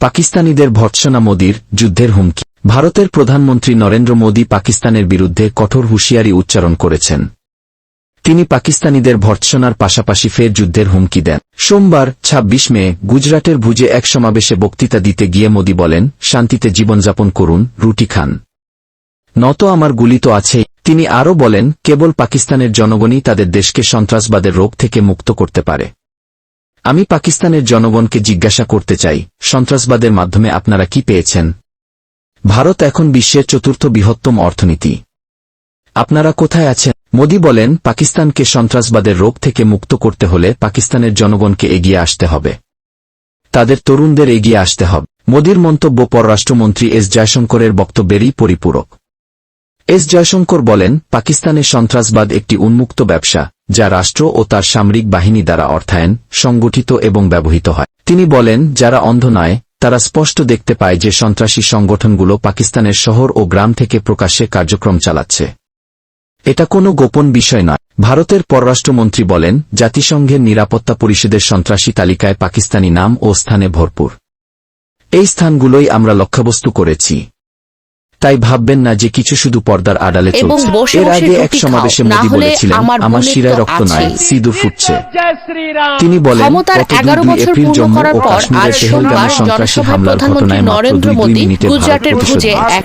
পাকিস্তানিদের ভর্ৎসনা মোদির যুদ্ধের হুমকি। ভারতের প্রধানমন্ত্রী নরেন্দ্র মোদী পাকিস্তানের বিরুদ্ধে কঠোর হুঁশিয়ারি উচ্চারণ করেছেন। তিনি পাকিস্তানিদের ভর্ৎসনার পাশাপাশি ফের যুদ্ধের হুমকি দেন। সোমবার ২৬ মে, গুজরাটের ভুজে এক সমাবেশে বক্তৃতা দিতে গিয়ে মোদী বলেন, শান্তিতে জীবনযাপন করুন, রুটি খান। নত আমার গুলি তো আছেই। তিনি আরও বলেন, কেবল পাকিস্তানের জনগণই তাদের দেশকে সন্ত্রাসবাদের রোগ থেকে মুক্ত করতে পারে। আমি পাকিস্তানের জনগণকে জিজ্ঞাসা করতে চাই, সন্ত্রাসবাদের মাধ্যমে আপনারা কি পেয়েছেন? ভারত এখন বিশ্বের চতুর্থ বৃহত্তম অর্থনীতি। আপনারা কোথায় আছেন? মোদি বলেন, পাকিস্তানকে সন্ত্রাসবাদের রোগ থেকে মুক্ত করতে হলে পাকিস্তানের জনগণকে এগিয়ে আসতে হবে। তাদের তরুণদের এগিয়ে আসতে হবে। মোদির মন্তব্য পররাষ্ট্রমন্ত্রী এস জয়শঙ্করের বক্তব্যেরই পরিপূরক। এস জয়শঙ্কর বলেন, পাকিস্তানের সন্ত্রাসবাদ একটি উন্মুক্ত ব্যবসা, যা রাষ্ট্র ও তার সামরিক বাহিনী দ্বারা অর্থায়ন, সংগঠিত এবং ব্যবহৃত হয়। তিনি বলেন, যারা অন্ধ নয়, তারা স্পষ্ট দেখতে পায় যে সন্ত্রাসী সংগঠনগুলো পাকিস্তানের শহর ও গ্রাম থেকে প্রকাশ্যে কার্যক্রম চালাচ্ছে। এটা কোনো গোপন বিষয় নয়। ভারতের পররাষ্ট্রমন্ত্রী বলেন, জাতিসংঘের নিরাপত্তা পরিষদের সন্ত্রাসী তালিকায় পাকিস্তানি নাম ও স্থানে ভরপুর। এই স্থানগুলোই আমরা লক্ষ্যবস্তু করেছি। তাই ভাববেন না যে কিছু শুধু পর্দার আড়ালে চলছে। এর আগে এক সমাবেশে মোদী বলেছিলেন আমার শিরায় রক্ত নাই সিদু সিঁদুর ফুটছে। তিনি বলেন গত দুই এপ্রিল পূর্ণ জম্মু ও কাশ্মীরের পেহেলগামে সন্ত্রাসী হামলার ঘটনায় মাত্র নরেন্দ্র দুই দুই মিনিটের মিনিটে ভারত